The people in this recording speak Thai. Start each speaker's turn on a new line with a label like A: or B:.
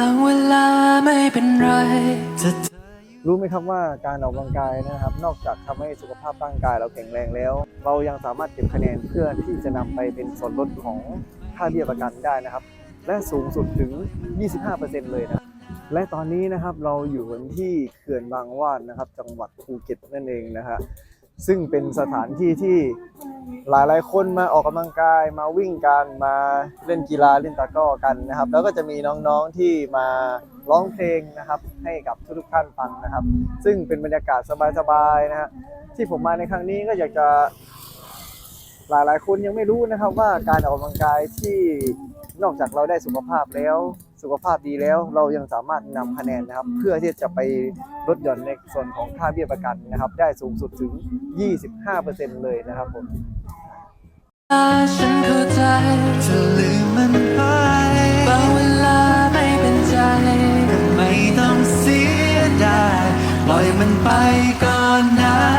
A: บางเวลาไม่เป็นไร
B: รู้ไหมครับว่าการออกกำลังกายนะครับ นอกจากทำให้สุขภาพร่างกายเราแข็งแรงแล้ว เรายังสามารถเก็บคะแนนเพื่อที่จะนำไปเป็นส่วนลดของค่าเบี้ยประกันได้นะครับ และสูงสุดถึง 25%เลยนะและตอนนี้นะครับเราอยู่กันที่เขื่อนบางว่านนะครับ จังหวัดภูเก็ตนั่นเองนะฮะซึ่งเป็นสถานที่ที่ หลายๆคนมาออกกำลังกายมาวิ่งกันมาเล่นกีฬาเล่นตะก้อกันนะครับ แล้วก็จะมีน้องๆที่มาร้องเพลงนะครับให้กับทุกๆท่านฟังนะครับ ซึ่งเป็นบรรยากาศสบายๆนะฮะที่ผมมาในครั้งนี้ก็อยากจะหลายๆคนยังไม่รู้นะครับว่าการออกกำลังกายที่นอกจากเราได้สุขภาพแล้ว สุขภาพดีแล้วเรายังสามารถนำคะแนนนะครับ เพื่อที่จะไปลดหย่อนในส่วนของค่าเบี้ยประกันนะครับ ได้สูงสุดถึง 25%เลยนะครับผม
A: ฉันเข้าใจ
C: จะลืมมันไป
A: บางเวลาไม่เป็นใจ
C: ไม่ต้องเสียดายปล่อยมันไปก่อนนะ